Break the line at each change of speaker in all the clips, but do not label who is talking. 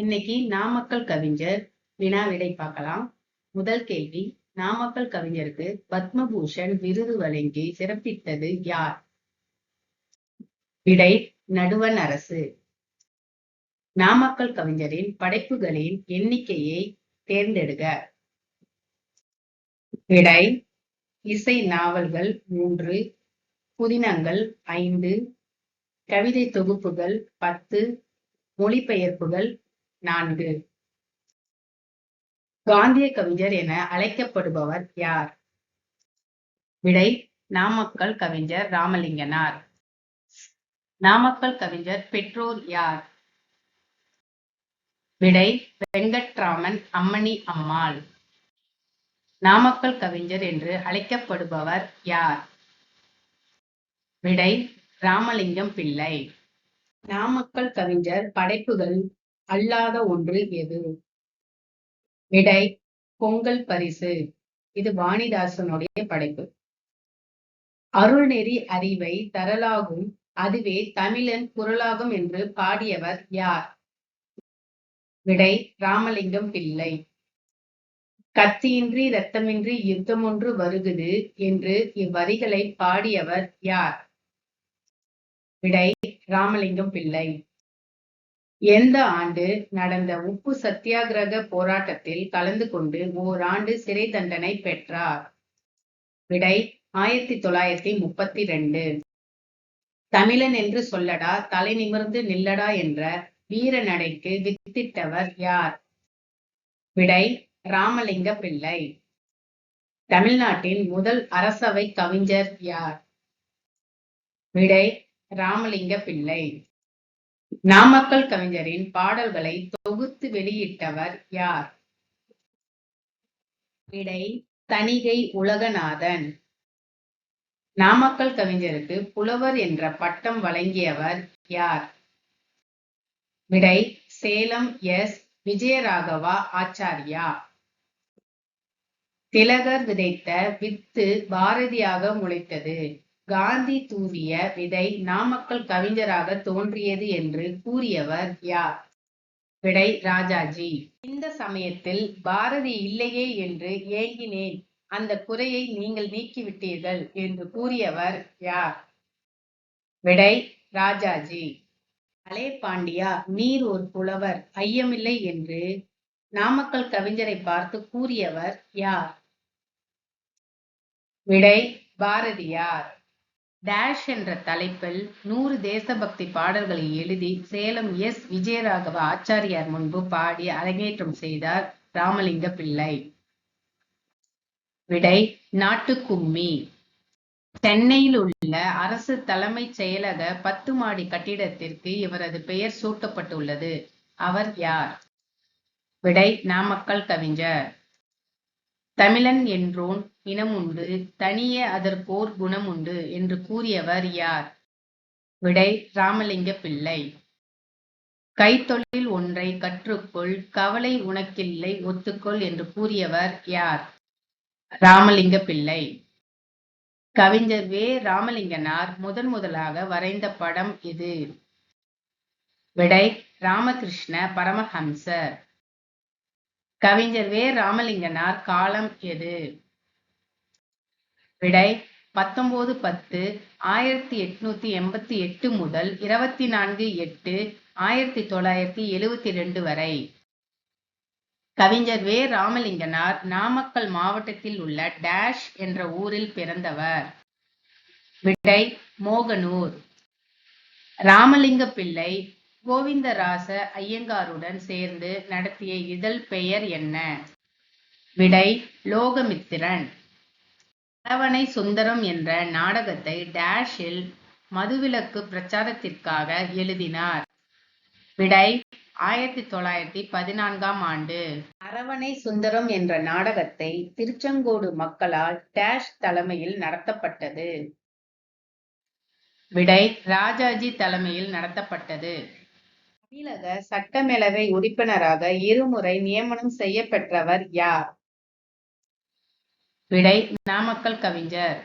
இன்னைக்கு நாமக்கல் கவிஞர் வினா விடை பார்க்கலாம். முதல் கேள்வி நாமக்கல் கவிஞருக்கு பத்மபூஷன் விருது வழங்கி சிறப்பித்தது யார்? விடை நடுவன் அரசு. நாமக்கல் கவிஞரின் படைப்புகளின் எண்ணிக்கையை தேர்ந்தெடுக. விடை இசை நாவல்கள் மூன்று புதினங்கள் ஐந்து கவிதை தொகுப்புகள் பத்து மொழிபெயர்ப்புகள் நான்கு. காந்திய கவிஞர் என அழைக்கப்படுபவர் யார்? விடை நாமக்கல் கவிஞர் ராமலிங்கனார். நாமக்கல் கவிஞர் பெற்றோர் யார்? விடை வெங்கட்ராமன் அம்மணி அம்மாள். நாமக்கல் கவிஞர் என்று அழைக்கப்படுபவர் யார்? விடை ராமலிங்கம் பிள்ளை. நாமக்கல் கவிஞர் படைப்புகள் அல்லாத ஒன்று எது? விடை பொங்கல் பரிசு. இது வாணிதாசனுடைய படைப்பு. அருள்நெறி அறிவை தரலாகும் அதுவே தமிழன் குரலாகும் என்று பாடியவர் யார்? விடை ராமலிங்கம் பிள்ளை. கத்தியின்றி இரத்தமின்றி யுத்தம் ஒன்று வருகுது என்று இவ்வரிகளை பாடியவர் யார்? விடை ராமலிங்கம் பிள்ளை. எந்த ஆண்டு நடந்த உப்பு சத்தியாகிரக போராட்டத்தில் கலந்து கொண்டு ஓராண்டு சிறை தண்டனை பெற்றார்? விடை ஆயிரத்தி தொள்ளாயிரத்தி முப்பத்தி ரெண்டு தமிழன் என்று சொல்லடா தலை நிமிர்ந்து நில்லடா என்ற வீர நடைக்கு வித்திட்டவர் யார்? விடை ராமலிங்க பிள்ளை. தமிழ்நாட்டின் முதல் அரசவை கவிஞர் யார்? விடை ராமலிங்க பிள்ளை. நாமக்கல் கவிஞரின் பாடல்களை தொகுத்து வெளியிட்டவர் யார்? விடை தணிகை உலகநாதன். நாமக்கல் கவிஞருக்கு புலவர் என்ற பட்டம் வழங்கியவர் யார்? விடை சேலம் எஸ். விஜயராகவா ஆச்சாரியா. திலகர் விதைத்த வித்து பாரதியாக முளைத்தது. காந்தி தூவிய விதை நாமக்கல் கவிஞராக தோன்றியது என்று கூறியவர் யார்? விடை ராஜாஜி. இந்த சமயத்தில் பாரதி இல்லையே என்று ஏங்கினேன். அந்த குறையை நீங்கள் நீக்கிவிட்டீர்கள் என்று கூறியவர் யார்? விடை ராஜாஜி. அலே பாண்டியா நீர் ஒரு புலவர் ஐயமில்லை என்று நாமக்கல் கவிஞரை பார்த்து கூறியவர் யார்? விடை பாரதியார் டேஷ் என்ற தலைப்பில் நூறு தேசபக்தி பாடல்களை எழுதி சேலம் எஸ். விஜயராகவ ஆச்சாரியார் முன்பு பாடி அரங்கேற்றம் செய்தார் ராமலிங்க பிள்ளை. விடை நாட்டுக்கும்மி. சென்னையில் உள்ள அரசு தலைமை செயலக பத்து மாடி கட்டிடத்திற்கு இவரது பெயர் சூட்டப்பட்டுள்ளது. அவர் யார்? விடை நாமக்கல் கவிஞர். தமிழன் என்றோன் இனமுண்டு தனியே அதற்கோர் குணமுண்டு என்று கூறியவர் யார்? விடை ராமலிங்க பிள்ளை. கைத்தொழில் ஒன்றை கற்றுக்கொள் கவலை உனக்கில்லை ஒத்துக்கொள் என்று கூறியவர் யார்? ராமலிங்க பிள்ளை. கவிஞர் வே. ராமலிங்கனார் முதன் முதலாக வரைந்த படம் இது. விடை ராமகிருஷ்ண பரமஹம்சர். கவிஞர் வே. ராமலிங்கனார் காலம் எது? விடை பத்தொன்பது பத்து ஆயிரத்தி எட்நூத்தி எண்பத்தி எட்டு முதல் இருபத்தி நான்கு எட்டு ஆயிரத்தி தொள்ளாயிரத்தி எழுவத்தி ரெண்டு வரை. கவிஞர் வே. ராமலிங்கனார் நாமக்கல் மாவட்டத்தில் உள்ள டேஷ் என்ற ஊரில் பிறந்தவர். விடை மோகனூர். ராமலிங்க பிள்ளை கோவிந்தராச ஐயங்காருடன் சேர்ந்து நடத்திய இதழ் பெயர் என்ன? விடை லோகமித்திரன். அரவணை சுந்தரம் என்ற நாடகத்தை டேஷில் மதுவிலக்கு பிரச்சாரத்திற்காக எழுதினார். விடை ஆயிரத்தி தொள்ளாயிரத்தி பதினான்காம் ஆண்டு. அரவணை சுந்தரம் என்ற நாடகத்தை திருச்செங்கோடு மக்களால் டேஷ் தலைமையில் நடத்தப்பட்டது. விடை ராஜாஜி தலைமையில் நடத்தப்பட்டது. தமிழக சட்டமேலவை உறுப்பினராக இருமுறை நியமனம் செய்யப்பெற்றவர் யார்? விடை நாமக்கல் கவிஞர்.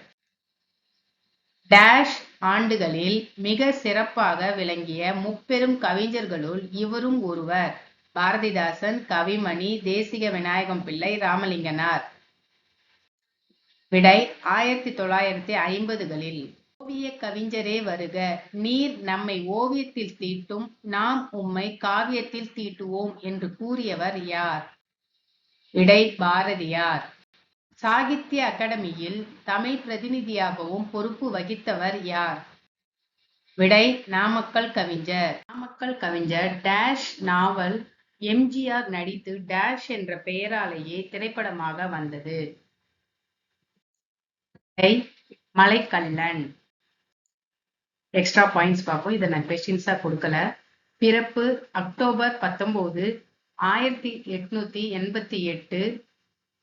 டேஷ் ஆண்டுகளில் மிக சிறப்பாக விளங்கிய முப்பெரும் கவிஞர்களுள் இவரும் ஒருவர். பாரதிதாசன் கவிமணி தேசிக விநாயகம் பிள்ளை ராமலிங்கனார். விடை ஆயிரத்தி தொள்ளாயிரத்தி ஐம்பதுகளில். ஓவிய கவிஞரே வருக நீர் நம்மை ஓவியத்தில் தீட்டும் நாம் உம்மை காவியத்தில் தீட்டுவோம் என்று கூறியவர் யார்? விடை பாரதியார். சாகித்ய அகாடமியில் தமிழ் பிரதிநிதியாகவும் பொறுப்பு வகித்தவர் யார்? விடை நாமக்கல் கவிஞர். நாமக்கல் கவிஞர் டேஷ் நாவல் எம்ஜிஆர் நடித்து டேஷ் என்ற பெயராலேயே திரைப்படமாக வந்தது. மலைக்கல்லன் எக்ஸ்ட்ரா பாயிண்ட்ஸ் பார்ப்போம். இதை நான் கொஸ்டின்ஸா கொடுக்கல. பிறப்பு அக்டோபர் பத்தொன்பது ஆயிரத்தி எட்நூத்தி எண்பத்தி எட்டு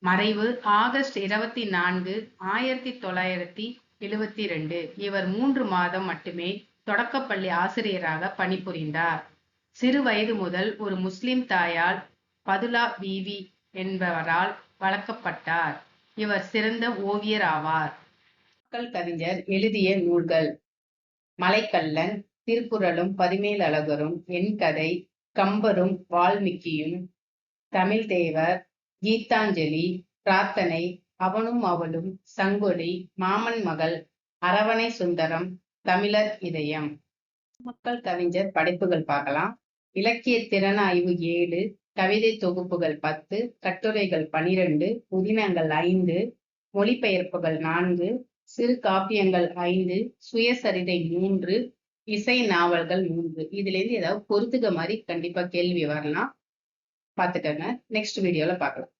மறைவு ஆகஸ்ட் இருபத்தி நான்கு ஆயிரத்தி தொள்ளாயிரத்தி எழுவத்தி ரெண்டு. இவர் மூன்று மாதம் மட்டுமே தொடக்கப்பள்ளி ஆசிரியராக பணிபுரிந்தார். சிறு வயது முதல் ஒரு முஸ்லிம் தாயால் பதுலா பிவி என்பவரால் வளர்க்கப்பட்டார். இவர் சிறந்த ஓவியர் ஆவார். மக்கள் கவிஞர் எழுதிய நூல்கள் மலைக்கல்லன் திருக்குறளும் பதிமேல் அழகரும் என் கதை கம்பரும் வால்மீகியும் தமிழ் தேவர் கீதாஞ்சலி பிரார்த்தனை அவனும் அவளும் சங்கொலி மாமன் மகள் அரவணை சுந்தரம் தமிழர் இதயம். மக்கள் கவிஞர் படைப்புகள் பார்க்கலாம். இலக்கிய திறன் ஆய்வு ஏழு கவிதை தொகுப்புகள் பத்து கட்டுரைகள் பனிரெண்டு புதினங்கள் ஐந்து மொழிபெயர்ப்புகள் நான்கு சிறு காப்பியங்கள் ஐந்து சுயசரிதை மூன்று இசை நாவல்கள் மூன்று. இதுல இருந்து ஏதாவது பொறுத்துக்க மாதிரி கண்டிப்பா கேள்வி வரலாம். பார்த்துக்கங்க. நெக்ஸ்ட் வீடியோல பார்க்கலாம்.